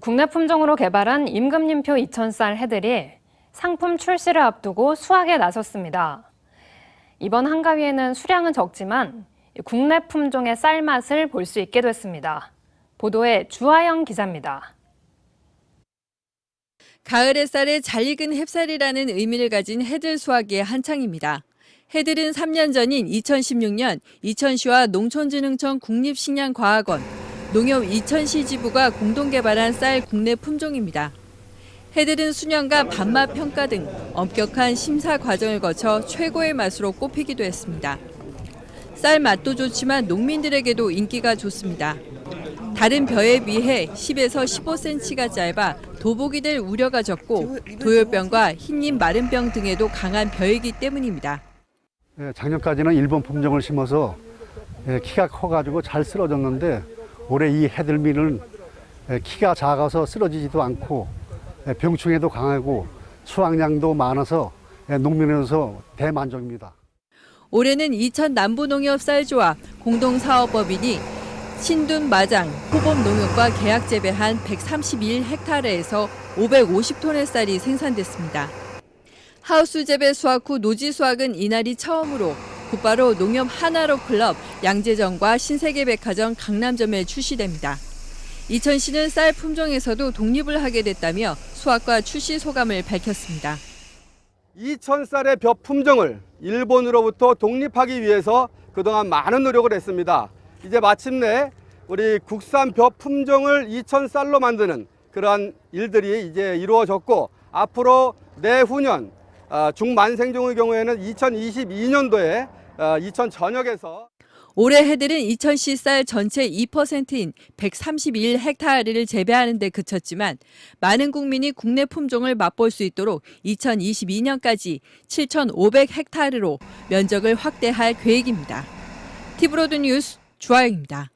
국내 품종으로 개발한 임금님표 2,000쌀 해들이 상품 출시를 앞두고 수확에 나섰습니다. 이번 한가위에는 수량은 적지만 국내 품종의 쌀 맛을 볼 수 있게 됐습니다. 보도에 주하영 기자입니다. 가을의 쌀에 잘 익은 햅쌀이라는 의미를 가진 해들 수확이 한창입니다. 해들은 3년 전인 2016년 이천시와 농촌진흥청 국립식량과학원, 농협 이천시 지부가 공동 개발한 쌀 국내 품종입니다. 해들은 수년간 밥맛 평가 등 엄격한 심사 과정을 거쳐 최고의 맛으로 꼽히기도 했습니다. 쌀 맛도 좋지만 농민들에게도 인기가 좋습니다. 다른 벼에 비해 10에서 15cm가 짧아 도복이 될 우려가 적고 도열병과 흰잎 마른병 등에도 강한 벼이기 때문입니다. 예, 작년까지는 일본 품종을 심어서 예, 키가 커가지고 잘 쓰러졌는데 올해 이 해들미는 예, 키가 작아서 쓰러지지도 않고 예, 병충해도 강하고 수확량도 많아서 예, 농민으로서 대만족입니다. 올해는 이천 남부농협 쌀조합 공동사업법인이 신둔 마장 호범 농협과 계약 재배한 131헥타르에서 550톤의 쌀이 생산됐습니다. 하우스 재배 수확 후 노지 수확은 이날이 처음으로 곧바로 농협 하나로 클럽 양재점과 신세계백화점 강남점에 출시됩니다. 이천시는 쌀 품종에서도 독립을 하게 됐다며 수확과 출시 소감을 밝혔습니다. 이천 쌀의 벼 품종을 일본으로부터 독립하기 위해서 그동안 많은 노력을 했습니다. 이제 마침내 우리 국산 벼 품종을 이천 쌀로 만드는 그러한 일들이 이제 이루어졌고 앞으로 내후년 아, 중만생종의 경우에는 2022년도에 아, 이천 전역에서 올해 해들은 이천시 쌀 전체 2%인 131헥타르를 재배하는 데 그쳤지만 많은 국민이 국내 품종을 맛볼 수 있도록 2022년까지 7,500헥타르로 면적을 확대할 계획입니다. 티브로드 뉴스 주하영입니다.